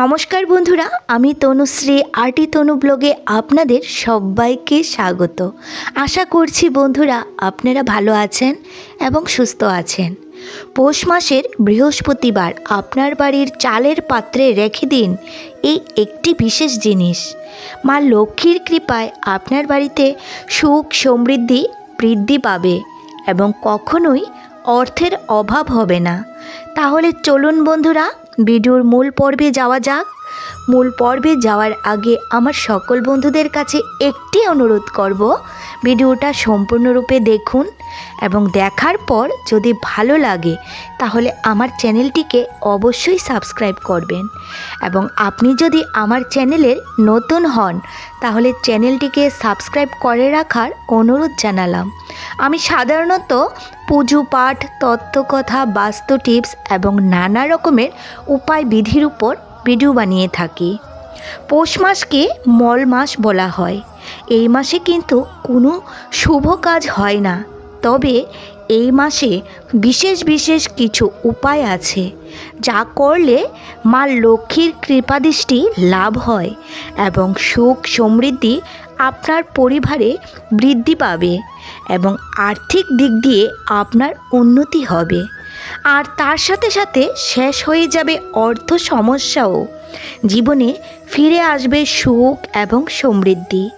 নমস্কার বন্ধুরা, আমি তনুশ্রী, আরটি তনু ব্লগে আপনাদের সবাইকে স্বাগত। আশা করছি বন্ধুরা আপনারা ভালো আছেন এবং সুস্থ আছেন। পৌষ মাসের বৃহস্পতিবার আপনার বাড়ির চালের পাত্রে রেখে দিন এই একটি বিশেষ জিনিস। মা লক্ষ্মীর কৃপায় আপনার বাড়িতে সুখ সমৃদ্ধি বৃদ্ধি পাবে এবং কখনোই অর্থের অভাব হবে না। তাহলে চলুন বন্ধুরা ভিডিওর মূল পর্বে যাওয়া যাক। মূল পর্বে যাওয়ার আগে আমার সকল বন্ধুদের কাছে একটি অনুরোধ করব, ভিডিওটা সম্পূর্ণরূপে দেখুন এবং দেখার পর যদি ভালো লাগে, তাহলে আমার চ্যানেলটিকে অবশ্যই সাবস্ক্রাইব করবেন। এবং আপনি যদি আমার চ্যানেলের নতুন হন, তাহলে চ্যানেলটিকে সাবস্ক্রাইব করে রাখার অনুরোধ জানালাম। আমি সাধারণত পুজো পাঠ, তত্ত্বকথা, বাস্তু টিপস এবং নানা রকমের উপায় বিধির উপর ভিডিও বানিয়ে থাকি। পৌষ মাসকে মল মাস বলা হয়। এই মাসে কিন্তু কোনো শুভ কাজ হয় না। তবে এই মাসে বিশেষ বিশেষ কিছু উপায় আছে। যা করলে মা লক্ষ্মীর কৃপাদৃষ্টি লাভ হয় এবং সুখ সমৃদ্ধি আপনার পরিবারে বৃদ্ধি পাবে। এবং আর্থিক দিক দিয়ে আপনার উন্নতি হবে। আর তার সাথে সাথে শেষ হয়ে যাবে অর্থ সমস্যাও। জীবনে ফিরে আসবে সুখ এবং সমৃদ্ধি।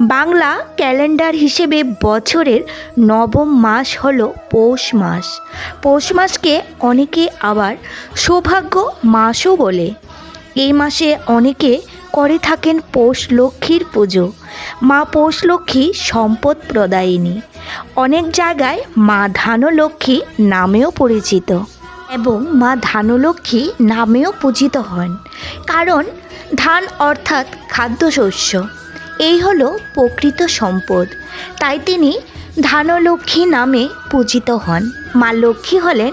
বাংলা ক্যালেন্ডার হিসেবে বছরের নবম মাস হলো পৌষ মাস। পৌষ মাসকে অনেকে আবার সৌভাগ্য মাসও বলে। এই মাসে অনেকে করে থাকেন পৌষ লক্ষ্মীর পুজো। মা পৌষ লক্ষ্মী সম্পদ প্রদায়িনী। অনেক জায়গায় মা ধানলক্ষ্মী নামেও পরিচিত এবং মা ধানলক্ষ্মী নামেও পূজিত হন। কারণ ধান অর্থাৎ খাদ্যশস্য, এই হলো প্রকৃত সম্পদ। তাই তিনি ধানলক্ষ্মী নামে পূজিত হন। মা লক্ষ্মী হলেন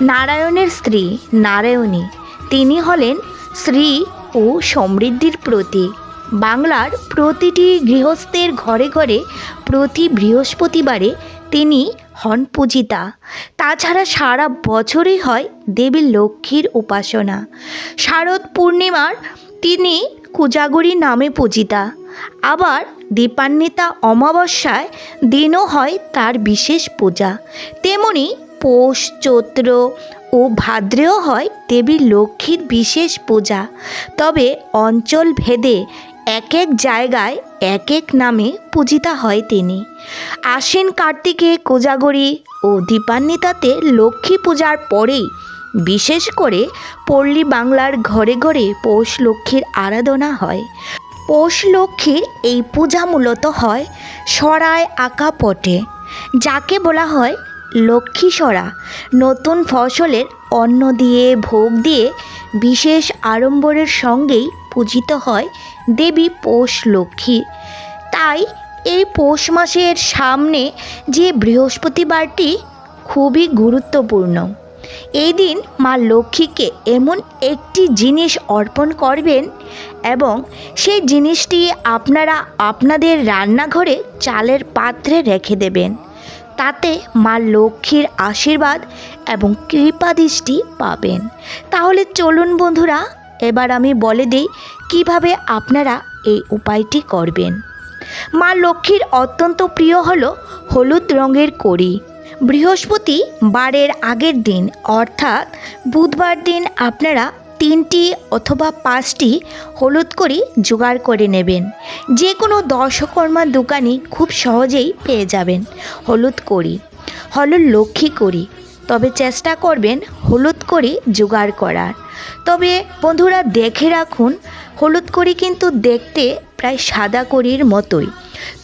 নারায়ণের স্ত্রী নারায়ণী। তিনি হলেন শ্রী ও সমৃদ্ধির প্রতীক। বাংলার প্রতিটি গৃহস্থের ঘরে ঘরে প্রতি বৃহস্পতিবারে তিনি হন পূজিতা। তাছাড়া সারা বছরই হয় দেবী লক্ষ্মীর উপাসনা। শারদ পূর্ণিমার তিনি কুজাগরী নামে পূজিতা। আবার দীপান্বিতা অমাবস্যায় দিনও হয় তার বিশেষ পূজা। তেমনি পৌষ চৈত্র ও ভাদ্রেও হয় দেবী লক্ষ্মীর বিশেষ পূজা। তবে অঞ্চল ভেদে এক এক জায়গায় এক এক নামে পূজিতা হয় তিনি। আশ্বিন কার্তিকে কোজাগরী ও দীপান্বিতাতে লক্ষ্মী পূজার পরেই বিশেষ করে পল্লী বাংলার ঘরে ঘরে পৌষ লক্ষ্মীর আরাধনা হয়। পৌষ লক্ষ্মীর এই পূজা মূলত হয় সরায় আঁকা পটে, যাকে বলা হয় লক্ষ্মী সরা নতুন ফসলের অন্ন দিয়ে ভোগ দিয়ে বিশেষ আড়ম্বরের সঙ্গেই পূজিত হয় দেবী পৌষ লক্ষ্মী। তাই এই পৌষ মাসের সামনে যে বৃহস্পতিবারটি খুবই গুরুত্বপূর্ণ। এই দিন মা লক্ষ্মীকে এমন একটি জিনিস অর্পণ করবেন এবং সেই জিনিসটি আপনারা আপনাদের রান্নাঘরে চালের পাত্রে রেখে দেবেন। তাতে মা লক্ষ্মীর আশীর্বাদ এবং কৃপাদৃষ্টি পাবেন। তাহলে চলুন বন্ধুরা, এবার আমি বলে দিই কীভাবে আপনারা এই উপায়টি করবেন। মা লক্ষ্মীর অত্যন্ত প্রিয় হলো হলুদ রঙের কড়ি। বৃহস্পতি বারের আগের দিন, অর্থাৎ বুধবার দিন আপনারা তিনটি অথবা পাঁচটি হলুদ করি জোগাড় করে নেবেন। যে কোনো দর্শকর্মার দোকানে খুব সহজেই পেয়ে যাবেন হলুদ করি হলুদ লক্ষ্মী করি তবে চেষ্টা করবেন হলুদ করি জোগাড় করার। তবে বন্ধুরা দেখে রাখুন, হলুদ করি কিন্তু দেখতে প্রায় সাদা কড়ির মতোই।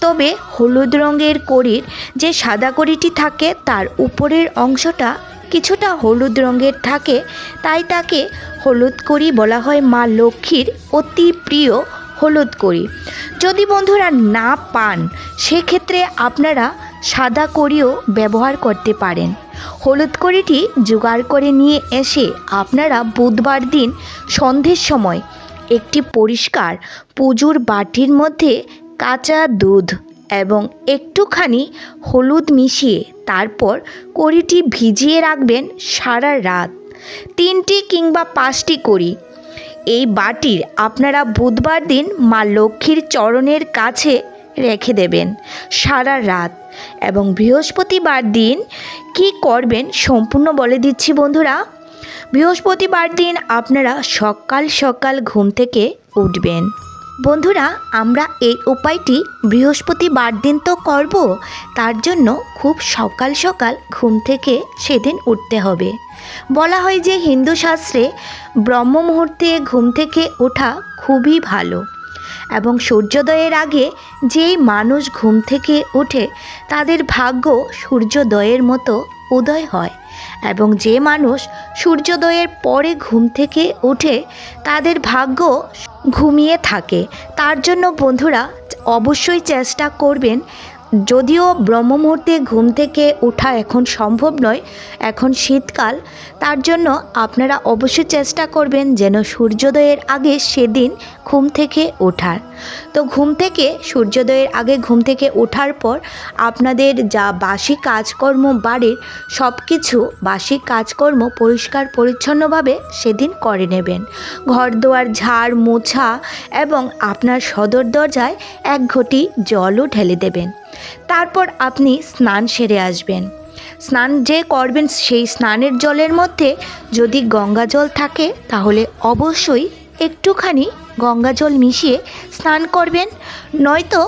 তবে হলুদ রঙের কড়ির যে সাদা কড়িটি থাকে তার উপরের অংশটা কিছুটা হলুদ রঙের থাকে, তাই তাকে হলুদ করি বলা হয় মা লক্ষ্মীর অতি প্রিয় হলুদ করি। যদি বন্ধুরা না পান, সেক্ষেত্রে আপনারা সাদা করিও ব্যবহার করতে পারেন। হলুদ কড়িটি জোগাড় করে নিয়ে এসে আপনারা বুধবার দিন সন্ধ্যের সময় একটি পরিষ্কার পুজোর বাটির মধ্যে কাঁচা দুধ এবং একটুখানি হলুদ মিশিয়ে তারপর কড়িটি ভিজিয়ে রাখবেন সারা রাত। তিনটি কিংবা পাঁচটি করি এই বাটির আপনারা বুধবার দিন মা লক্ষ্মীর চরণের কাছে রেখে দেবেন সারা রাত। এবং বৃহস্পতিবার দিন কি করবেন সম্পূর্ণ বলে দিচ্ছি বন্ধুরা। বৃহস্পতিবার দিন আপনারা সকাল সকাল ঘুম থেকে উঠবেন। বন্ধুরা, আমরা এই উপায়টি বৃহস্পতিবার দিন তো করব, তার জন্য খুব সকাল সকাল ঘুম থেকে সেদিন উঠতে হবে। বলা হয় যে হিন্দু শাস্ত্রে ব্রহ্ম মুহূর্তে ঘুম থেকে ওঠা খুবই ভালো, এবং সূর্যোদয়ের আগে যেই মানুষ ঘুম থেকে ওঠে তাদের ভাগ্য সূর্যোদয়ের মতো উদয় হয়। এবং যে মানুষ সূর্যোদয়ের পরে ঘুম থেকে উঠে তাদের ভাগ্য ঘুমিয়ে থাকে। তার জন্য বন্ধুরা, অবশ্যই চেষ্টা করবেন যদিও ব্রহ্ম মুহূর্তে ঘুম থেকে ওঠা এখন সম্ভব নয়, এখন শীতকাল, তার জন্য আপনারা অবশ্যই চেষ্টা করবেন যেন সূর্যোদয়ের আগে সেদিন ঘুম থেকে ওঠার। তো ঘুম থেকে, সূর্যোদয়ের আগে ঘুম থেকে ওঠার পর আপনাদের যা বাসি কাজকর্ম বাড়ির সব কিছু বাসি কাজকর্ম পরিষ্কার পরিচ্ছন্নভাবে সেদিন করে নেবেন। ঘর দোয়ার ঝাড়, মোছা এবং আপনার সদর দরজায় এক ঘটি জলও ঢেলে দেবেন। তারপর আপনি স্নান সেরে আসবেন। স্নান যে করবেন সেই স্নানের জলের মধ্যে যদি গঙ্গা জল থাকে তাহলে অবশ্যই একটুখানি গঙ্গা জল মিশিয়ে স্নান করবেন। নয়তো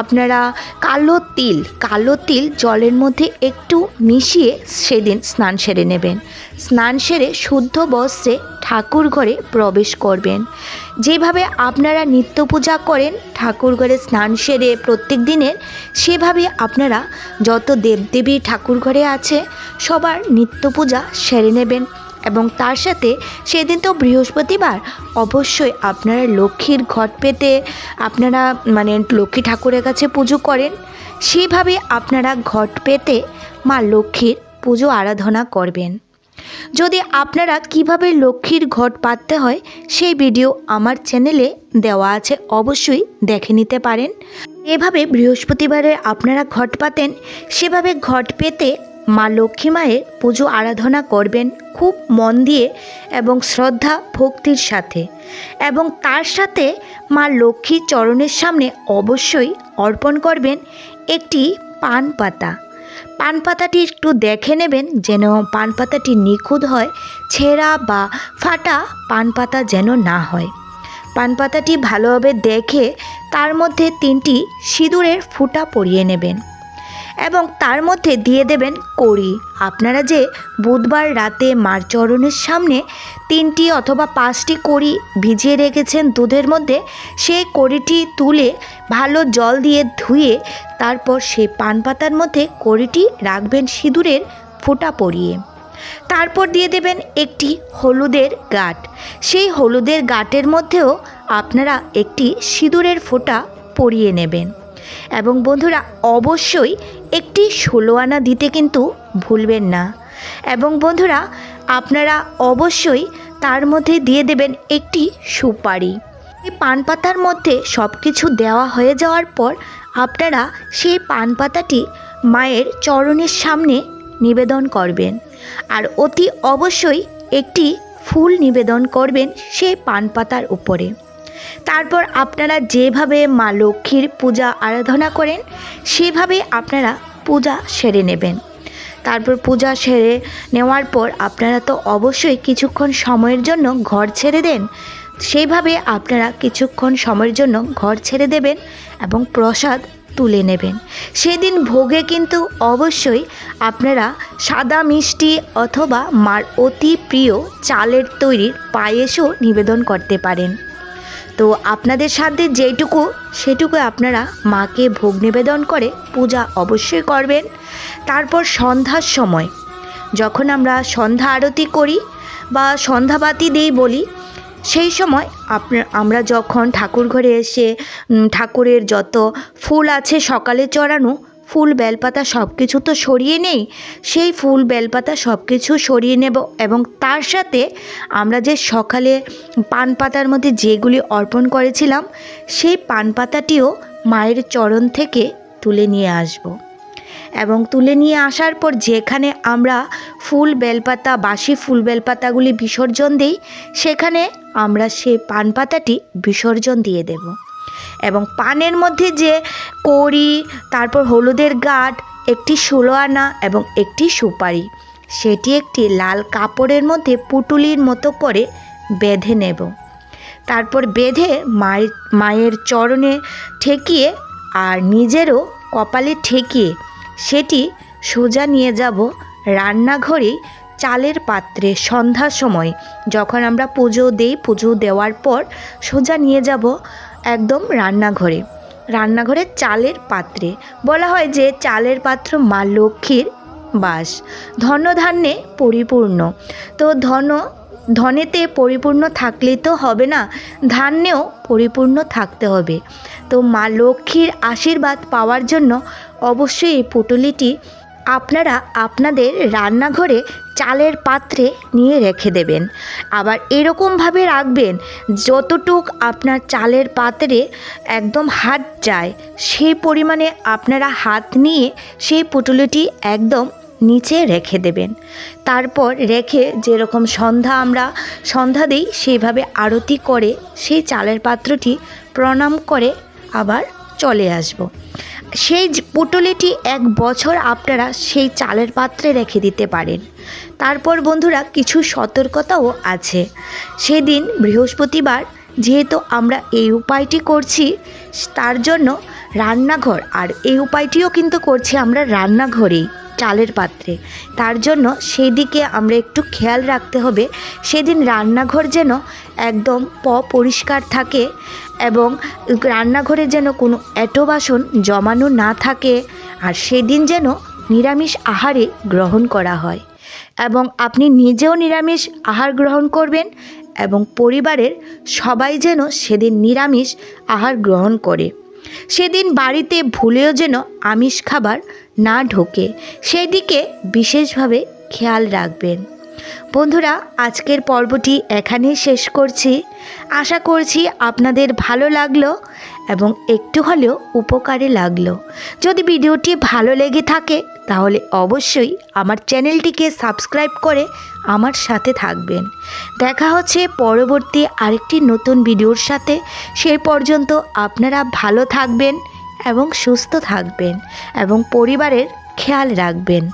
আপনারা কালো তিল কালো তিল জলের মধ্যে একটু মিশিয়ে সেদিন স্নান সেরে নেবেন। স্নান সেরে শুদ্ধ বস্ত্রে ঠাকুর ঘরে প্রবেশ করবেন। যেভাবে আপনারা নিত্য পূজা করেন, ঠাকুর ঘরে স্নান সেরে প্রত্যেক দিনের, সেভাবে আপনারা যত দেবদেবী ঠাকুর ঘরে আছে, সবার নিত্য পূজা সেরে নেবেন। এবং তার সাথে সেদিন তো বৃহস্পতিবার। অবশ্যই আপনারা লক্ষ্মীর ঘট পেতে আপনারা মানে লক্ষ্মী ঠাকুরের কাছে পুজো করেন। সেভাবে আপনারা ঘট পেতে মা লক্ষ্মীর পুজো আরাধনা করবেন। যদি আপনারা কীভাবে লক্ষ্মীর ঘট পাততে হয়, সেই ভিডিও আমার চ্যানেলে দেওয়া আছে, অবশ্যই দেখে নিতে পারেন। এভাবে বৃহস্পতিবারে আপনারা ঘট পাতেন, সেভাবে ঘট পেতে মা লক্ষ্মী মায়ের পুজো আরাধনা করবেন খুব মন দিয়ে এবং শ্রদ্ধা, ভক্তির সাথে। এবং তার সাথে মা লক্ষ্মীর চরণের সামনে অবশ্যই অর্পণ করবেন একটি পান পাতা। পান পাতাটি একটু দেখে নেবেন যেন পান পাতাটি নিখুঁত হয়, ছেঁড়া বা ফাটা পান পাতা যেন না হয়। পান পাতাটি ভালোভাবে দেখে তার মধ্যে তিনটি সিঁদুরের ফুটা পরিয়ে নেবেন। এবং তার মধ্যে দিয়ে দেবেন কড়ি। আপনারা যে বুধবার রাতে মার চরণের সামনে তিনটি অথবা পাঁচটি কড়ি ভিজিয়ে রেখেছেন দুধের মধ্যে, সেই কড়িটি তুলে ভালো জল দিয়ে ধুয়ে তারপর সেই পান পাতার মধ্যে কড়িটি রাখবেন সিঁদুরের ফোঁটা পরিয়ে। তারপর দিয়ে দেবেন একটি হলুদের গাঁট। সেই হলুদের গাঁটের মধ্যেও আপনারা একটি সিঁদুরের ফোঁটা পরিয়ে নেবেন। এবং বন্ধুরা, অবশ্যই একটি ষোলো আনা দিতে কিন্তু ভুলবেন না। এবং বন্ধুরা, আপনারা অবশ্যই তার মধ্যে দিয়ে দেবেন একটি সুপারি। এই পান পাতার মধ্যে সব কিছু দেওয়া হয়ে যাওয়ার পর আপনারা সেই পান পাতাটি মায়ের চরণের সামনে নিবেদন করবেন। আর অতি অবশ্যই একটি ফুল নিবেদন করবেন সেই পান পাতার উপরে। তারপর আপনারা যেভাবে মা লক্ষ্মীর পূজা আরাধনা করেন, সেভাবে আপনারা পূজা সেরে নেবেন। তারপর পূজা সেরে নেওয়ার পর আপনারা তো অবশ্যই কিছুক্ষণ সময়ের জন্য ঘর ছেড়ে দেন সেইভাবে আপনারা কিছুক্ষণ সময়ের জন্য ঘর ছেড়ে দেবেন এবং প্রসাদ তুলে নেবেন। সেদিন ভোগে কিন্তু অবশ্যই আপনারা সাদা মিষ্টি অথবা মার অতি প্রিয় চালের তৈরির পায়েসও নিবেদন করতে পারেন। তো আপনাদের সাধ্যে যেটুকু, সেটুকু আপনারা মাকে ভোগ নিবেদন করে পূজা অবশ্যই করবেন। তারপর সন্ধ্যার সময়, যখন আমরা সন্ধ্যা আরতি করি বা সন্ধ্যাবাতি দিই বলি, সেই সময় আপনার আমরা যখন ঠাকুর ঘরে এসে ঠাকুরের যত ফুল আছে সকালে চড়ানো ফুল বেলপাতা সব কিছু তো সরিয়ে নেই, সেই ফুল বেলপাতা সব কিছু সরিয়ে নেব এবং তার সাথে আমরা যে সকালে পান পাতার মধ্যে যেগুলি অর্পণ করেছিলাম, সেই পান পাতাটিও মায়ের চরণ থেকে তুলে নিয়ে আসব। এবং তুলে নিয়ে আসার পর যেখানে আমরা ফুল বেলপাতা, বাসি ফুল বেলপাতাগুলি বিসর্জন দিই, সেখানে আমরা সেই পান পাতাটি বিসর্জন দিয়ে দেব। এবং পানের মধ্যে যে কড়ি, তারপর হলুদের গাঁট, একটি ষোলো আনা এবং একটি সুপারি। সেটি একটি লাল কাপড়ের মধ্যে পুটুলির মতো করে বেঁধে নেব। তারপর বেঁধে মায়ের মায়ের চরণে ঠেকিয়ে আর নিজেরও কপালে ঠেকিয়ে সেটি সোজা নিয়ে যাব রান্নাঘরে চালের পাত্রে সন্ধ্যার সময়। যখন আমরা পুজো দেই, পুজো দেওয়ার পর সোজা নিয়ে যাব একদম রান্নাঘরে। রান্নাঘরে চালের পাত্রে। বলা হয় যে চালের পাত্র মা লক্ষ্মীর বাস। ধনধান্যে পরিপূর্ণ। তো ধন, ধনেতে পরিপূর্ণ থাকলেই তো হবে না, ধান্যেও পরিপূর্ণ থাকতে হবে। তো মা লক্ষ্মীর আশীর্বাদ পাওয়ার জন্য অবশ্যই এই পুটুলিটি আপনারা আপনাদের রান্নাঘরে চালের পাত্রে নিয়ে রেখে দেবেন। আবার এরকমভাবে রাখবেন, যতটুক আপনার চালের পাত্রে একদম হাত যায়, সেই পরিমাণে আপনারা হাত নিয়ে সেই পুটুলিটি একদম নিচে রেখে দেবেন। তারপর রেখে যেরকম সন্ধ্যা আমরা, সন্ধ্যা দিই, সেইভাবে আরতি করে সেই চালের পাত্রটি প্রণাম করে আবার চলে আসব। সেই পুটলিটি এক বছর আপনারা সেই চালের পাত্রে রেখে দিতে পারেন। তারপর বন্ধুরা কিছু সতর্কতাও আছে। সেদিন বৃহস্পতিবার যেহেতু আমরা এই উপায়টি করছি তার জন্য রান্নাঘর আর এই উপায়টিও কিন্তু করছি আমরা রান্নাঘরেই চালের পাত্রে। তার জন্য সেই দিকে আমরা একটু খেয়াল রাখতে হবে। সেদিন রান্নাঘর যেন একদম প পরিষ্কার থাকে এবং রান্নাঘরে যেন কোনো এঁটো বাসন জমানো না থাকে আর সেদিন যেন নিরামিষ আহারে গ্রহণ করা হয়। এবং আপনি নিজেও নিরামিষ আহার গ্রহণ করবেন এবং পরিবারের সবাই যেন সেদিন নিরামিষ আহার গ্রহণ করে। সেদিন বাড়িতে ভুলেও যেন আমিষ খাবার না ঢোকে। সেদিকে বিশেষভাবে খেয়াল রাখবেন। বন্ধুরা, আজকের পর্বটি এখানেই শেষ করছি। আশা করছি আপনাদের ভালো লাগল এবং একটু হলেও উপকারে লাগল। যদি ভিডিওটি ভালো লেগে থাকে, তাহলে অবশ্যই আমার চ্যানেলটিকে সাবস্ক্রাইব করে আমার সাথে থাকবেন। দেখা হচ্ছে পরবর্তী আরেকটি নতুন ভিডিওর সাথে। সেই পর্যন্ত আপনারা ভালো থাকবেন এবং সুস্থ থাকবেন এবং পরিবারের খেয়াল রাখবেন।